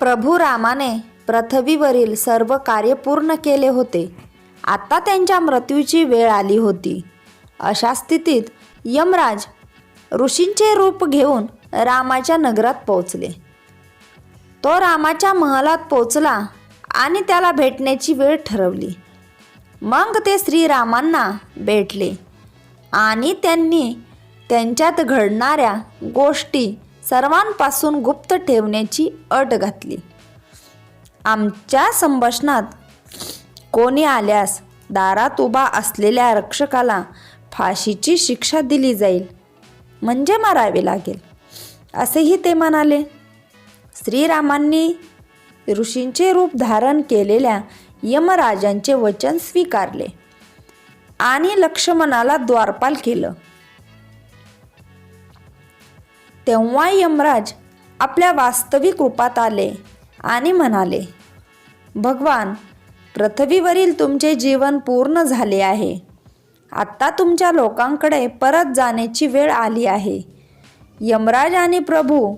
प्रभू रामाने पृथ्वीवरील सर्व कार्य पूर्ण केले होते. आता त्यांच्या मृत्यूची वेळ आली होती. अशा स्थितीत यमराज ऋषींचे रूप घेऊन रामाच्या नगरात पोहोचले. तो रामाच्या महालात पोचला आणि त्याला भेटण्याची वेळ ठरवली. मग ते श्रीरामांना भेटले आणि त्यांनी त्यांच्यात घडणाऱ्या गोष्टी सर्वांपासून गुप्त ठेवण्याची अट घातली. आमच्या संभाषणात कोणी आल्यास दारात उभा असलेल्या रक्षकाला फाशीची शिक्षा दिली जाईल म्हणजे मारावे लागेल असेही ते म्हणाले. श्रीरामांनी ऋषींचे रूप धारण केलेल्या यमराजांचे वचन स्वीकारले आणि लक्ष्मणाला द्वारपाल केलं. तेव्हा यमराज आपल्या वास्तविक रूपात आले आणि म्हणाले भगवान पृथ्वीवरील तुमचे जीवन पूर्ण झाले आहे. आत्ता तुमच्या लोकांकडे परत जाण्याची वेळ आली आहे. यमराज आणि प्रभू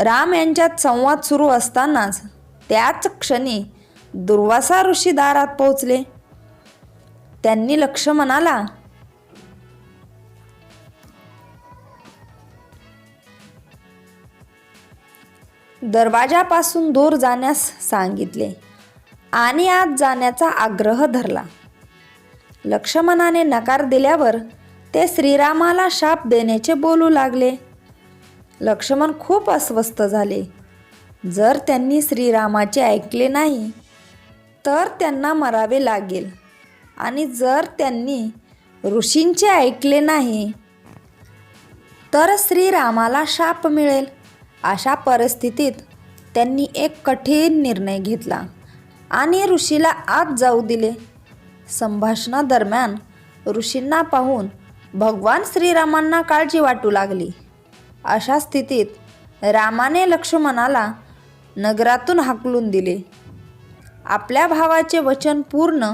राम यांच्यात संवाद सुरू असतानाच त्याच क्षणी दुर्वासा ऋषी दारात पोहोचले. त्यांनी लक्ष्मणाला दरवाजापासून दूर जाण्यास सांगितले. आणि आत जाण्याचा आग्रह धरला. लक्ष्मणाने नकार दिल्यावर ते श्रीरामाला शाप देण्याचे बोलू लागले. लक्ष्मण खूप अस्वस्थ झाले. जर त्यांनी श्रीरामाचे ऐकले नाही तर त्यांना मरावे लागेल. आणि जर त्यांनी ऋषींचे ऐकले नाही तर श्रीरामाला शाप मिळेल. अशा परिस्थितीत त्यांनी एक कठीण निर्णय घेतला आणि ऋषीला आत जाऊ दिले. संभाषणादरम्यान ऋषींना पाहून भगवान श्रीरामांना काळजी वाटू लागली. अशा स्थितीत रामाने लक्ष्मणाला नगरातून हाकलून दिले. आपल्या भावाचे वचन पूर्ण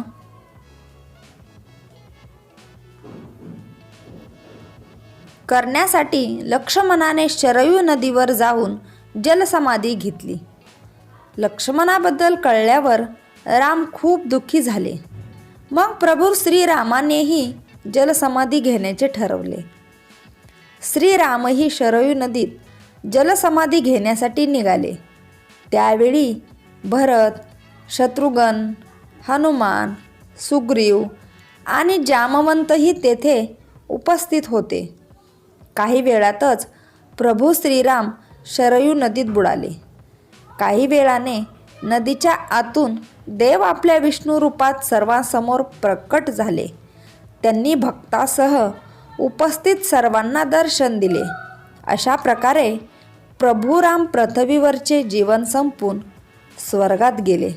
करण्यासाठी लक्ष्मणाने शरयू नदीवर जाऊन जलसमाधी घेतली. लक्ष्मणाबद्दल कळल्यावर राम खूप दुःखी झाले. मग प्रभू श्रीरामानेही जलसमाधी घेण्याचे ठरवले. श्रीरामही शरयू नदीत जलसमाधी घेण्यासाठी निघाले. त्यावेळी भरत शत्रुघ्न हनुमान सुग्रीव आणि जामवंतही तेथे उपस्थित होते. काही वेळातच प्रभू श्रीराम शरयू नदीत बुडाले. काही वेळाने नदीच्या आतून देव आपल्या विष्णू रूपात सर्वांसमोर प्रकट झाले. त्यांनी भक्तासह उपस्थित सर्वांना दर्शन दिले. अशा प्रकारे प्रभू राम पृथ्वीवरचे जीवन संपून स्वर्गात गेले.